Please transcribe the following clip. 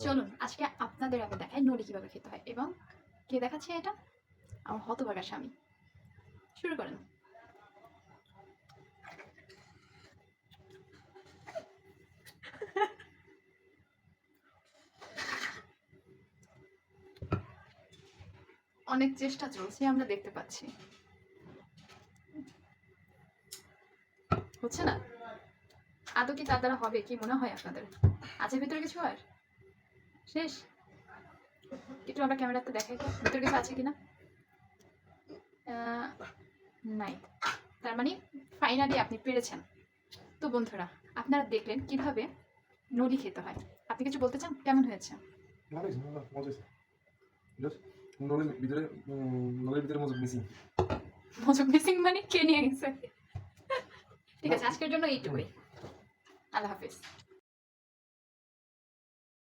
চলুন, আজকে আপনাদের আগে দেখাই নলি কীভাবে খেতে হয় এবং কে দেখাচ্ছে এটা? আমার হতভাগা স্বামী। শুরু করেন। অনেক চেষ্টা চলছে, আমরা দেখতে পাচ্ছি। হচ্ছে না? আদৌ কি তার দ্বারা হবে, কি মনে হয় আপনাদের? আছে ভিতরে কিছু আর শেষ? একটু আমরা ক্যামেরাতে দেখাই ভিতরে কিছু আছে কিনা? নাই। তার মানে ফাইনালি আপনি পেরেছেন। তো বন্ধুরা আপনারা দেখলেন কীভাবে নলি খেতে হয়। আপনি কিছু বলতে চান? কেমন হয়েছে? ভিতরে মিসিং মজুক মিসিং মানে কে নিয়ে গেছে? ঠিক আছে আজকের জন্য এইটুকুই। আল্লাহ হাফিজ।